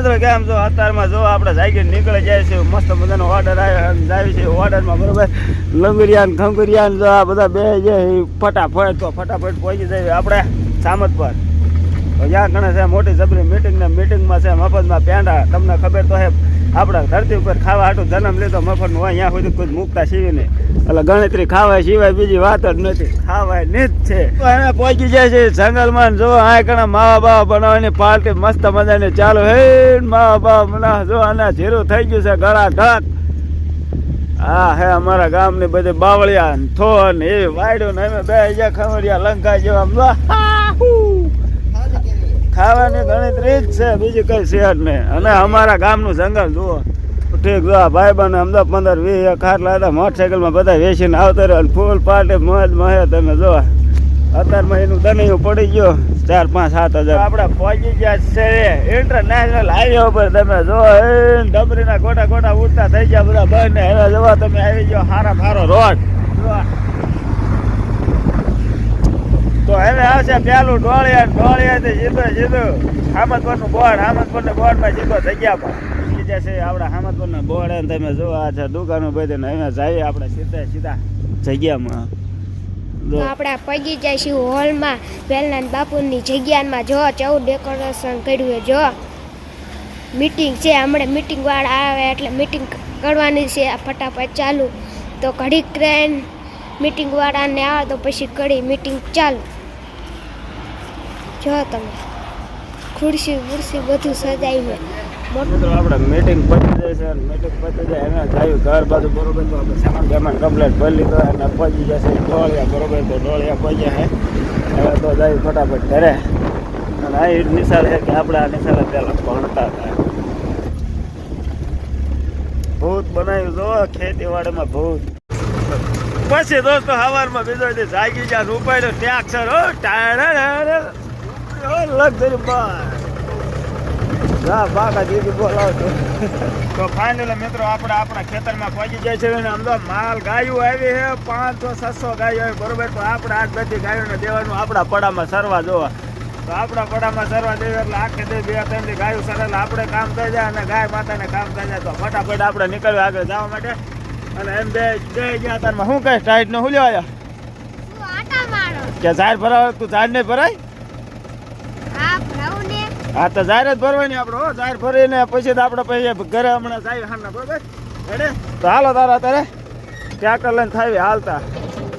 મિત્રો કેમ છો? અત્યારમાં જો આપણે જાગીર નીકળી જાય છે, મસ્ત મજાનો ઓર્ડર આવ્યો છે ઓર્ડરમાં બરોબર. લંગરિયાન ખંગરિયાન જો આ બધા બે જે ફટાફટ તો ફટાફટ પહોંચી જાય આપણે સામત પર જ્યાં કણે છે, મોટી જબરી મીટિંગ ને મીટિંગમાં છે, મફતમાં પેંડા, તમને ખબર તો હે આપણા ધરતી ઉપર ખાવા હાટું જન્મ લીધો મફત હોય, અહીંયા સુધી કોઈ મૂકતા સીવી નહીં. એટલે ગણતરી ખાવા સિવાય બીજી વાત જ નથી. ખાવાય ને જ છે. એને પહોંચી જાય છે જંગલમાં જો આ કણે માવા બાવા બનાવવાની પાર્ટી મસ્ત મજાની ચાલુ હે માવા બાવા બનાવ જો આના ઝીરું થઈ ગયું છે ગળા ઢક હા હે અમારા ગામની બધી બાવળિયા થોન એવી વાયડો ને અમે બે હજાર ખમરિયા લંકા જેવા. ખાવાની ગણતરી જ છે, બીજું કઈ જ નહીં. અને અમારા ગામનું જંગલ જુઓ. ઠીક જો ભાઈ બને અમદાવાદ પંદર વીસ એક ખાટલા હતા મોટરસાઇકલમાં બધા વેચીને આવતા ફૂલ પાર્ટી, મોજ મહે તમે જો અત્યારમાં એનું દનૈયું પડી ગયો, ચાર, પાંચ, સાત હજાર. આપણે પહોંચી ગયા છે. ઇન્ટરનેશનલ હાઈવે ઉપર તમે જો એ ડમરીના ગોટા ગોટા ઉડતા થઈ ગયા બધા. બંધ ને હવે જોવા તમે આવી ગયો સારા સારો રોડ તો હવે આવશે પેલું ઢોળિયા, ઢોળિયાથી સીધો સીધો હામદપુરનું બોર્ડ હામદપુરના બોર્ડમાં સીધો જગ્યા પર. બીજા છે આપણા હામદપુરના બોર્ડ અને તમે જો આ છે દુકાનો બધી હવે જઈએ આપણે સીધા સીધા જગ્યામાં. આપણે પગી જઈશું હોલમાં વેલનાથ બાપુની જગ્યામાં જો, ચૌદ ડેકોરેશન કર્યું છે, જો. મીટિંગ છે, હમણાં મીટિંગ વાળા આવે એટલે મીટિંગ કરવાની છે ફટાફટ ચાલુ. તો ઘડીક ટ્રેન મીટિંગ વાળાને આવે તો પછી ઘડી મીટિંગ ચાલુ. જો તમે ખુરશી ખુરશી બધું સજાયું ને મોટું મિત્રો, આપણે મીટિંગ પતી જાય છે અને મીટિંગ પતી જાય એને થયું ઘર બાજુ, બરોબર, તો આપણે સામાન બેમાન કમ્પ્લેટ ભરી લીધો અને પહોંચી જશે. ઢોળિયા, બરોબર, તો ઢોળિયા પહોંચ્યા હે હવે તો જાય ફટાફટ ઘરે. અને આ નિશાળ છે કે આપણે આ નિશાળે પહેલાં ભણતા હતા. ભૂત બનાવ્યું, જો, ખેતીવાડીમાં ભૂત. પછી દોસ્તો હવારમાં બીજો જાગી ગયા રૂપાઈ ટ્રેક્ટર હો ટાયર. તો ફાઇનલ મિત્રો આપણે આપણા ખેતરમાં પહોંચી જાય છે અને અમદાવાદ માલ ગાયું આવી છે પાંચસો છસો ગાયો આવી. બરોબર તો આપણે આજ બધી ગાયોને દેવાનું આપણા પડામાં સરવા જોવા. તો આપણા પડામાં સરવા દેવી એટલે આખે દે બે ત્રણ ગાયું સરે એટલે આપણે કામ થઈ જાય અને ગાય માતાને કામ થઈ જાય. તો ફટાફટ આપણે નીકળ્યા આગળ જવા માટે. અને એમ બે બે ગયા તારમાં. શું કહીશ ટાઈટ ને હું લેવા આવ્યા? આટા મારો? કે ઝાડ ભરાવ? તું ઝાડ નહીં ભરાય? હા તો જાહેર જ ભરવાની આપણે જાહેર ભરીને પછી તો આપણે પછી ઘરે હમણાં જાય હાના બરોબર? તો હાલો તારા તારે ટ્રેક્ટર લઈને થાય હાલતા.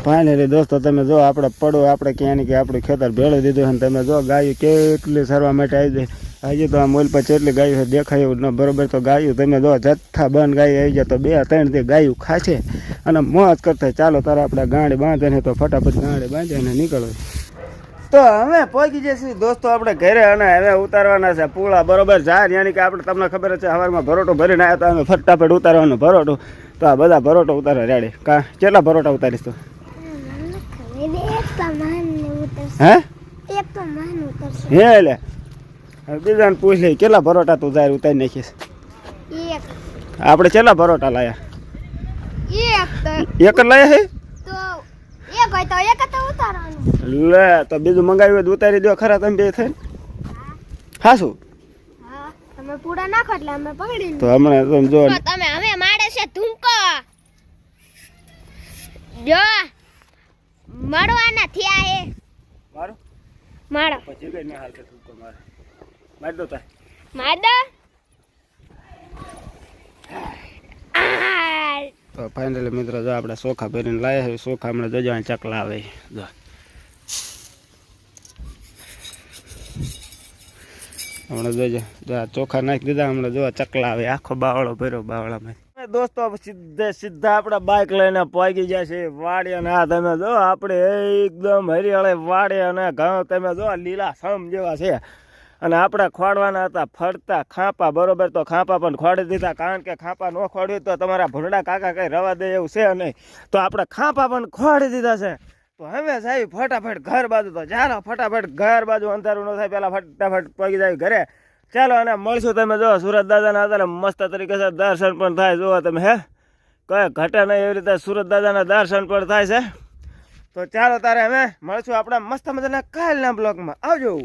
ફાઇનલી દોસ્તો, તમે જો આપણે પડો, આપણે ક્યાંની કે આપણું ખેતર ભેળવી દીધું છે તમે જો ગાયું કેટલી સરવા માટે આવી જાય. હજી તો આ મોલ પર કેટલી ગાયું છે, દેખાય એવું ન, બરોબર? તો ગાયું તમે જો, જથ્થા બંધ ગાય આવી જાય તો બે, ત્રણથી ગાયું ખાશે. અને મોજ કરતા ચાલો, તારે આપણે ગાંડી બાંધે તો ફટાફટ ગાંડી બાંધે ને નીકળો. તો હવે પહોંચી જઈશું દોસ્તો આપણે ઘરે અને હવે ઉતારવાના છે પૂળા બરોબર જાય યાની કે આપણે તમને ખબર છે સવારમાં ભરોટો ભરીને આવ્યા તો અમે ફટાફટ ઉતારવાનું ભરોટો. તો આ બધા ભરોટો ઉતારો રેડી. કા કેટલા ભરોટા ઉતારીશ તું? હે? હે લે. બીજાને પૂછ લે કેટલા ભરોટા તું જાહેર ઉતારી નાખીશ? આપણે કેટલા ભરોટા લાયા? એક જ લાયા હે તો એક હોય તો એક તો ઉતારવાનું. લે તો બીજું મંગાવ્યું હોય તો ઉતારી દો ખરા તમે બે થઈને. હા. શું? તમે પૂડા નાખો એટલે અમે પકડી તો હમણાં તમે જો તમે હવે મારે છે ધૂમકો. જો મળવાના થયા હે મારો? મારો. પછી કઈ નહીં હાલ કે તો મારે? મારી દો તા માદો તો ફાઇનલી મિત્રો જો આપણે ચોખા ભરીને લાવ્યા છે ચોખા હમણાં જજો ચકલા આવે. જો. હમણાં જોજો, જો ચોખા નાખી દીધા, હમણાં જો ચકલા આવે. આખો બાવળો ભર્યો બાવળામાં. દોસ્તો સીધે સીધા આપણા બાઇક લઈને પહોંચી જાય છે વાડી અને આ તમે જો, આપણે એકદમ હરિયાળે વાડી અને ઘઉં તમે જો લીલા સમ જેવા છે. અને આપણા ખોડવાના હતા, ફરતા, ખાંપા, બરોબર? તો ખાંપા પણ ખોડી દીધા. કારણ કે ખાંપા ન ખોડ્યું તો તમારા ભૂંડા કાકા કંઈ રવા દે એવું છે નહીં. તો આપણે ખાંપા પણ ખોડી દીધા છે. તો હવે સાહેબ, ફટાફટ ઘર બાજુ તો ચાલો ફટાફટ ઘર બાજુ અંધારું ન થાય, પહેલાં ફટાફટ પગી જાય ઘરે. ચાલો, અને મળશું તમે જો, સુરત દાદાના અત્યારે મસ્ત તરીકે છે, દર્શન પણ થાય, જુઓ તમે, હે? કઈ ઘટે નહીં, એવી રીતે સુરત દાદાના દર્શન પણ થાય છે. તો ચાલો તારે અમે મળશું આપણા મસ્ત મજાના કાલના બ્લોગમાં. આવજો!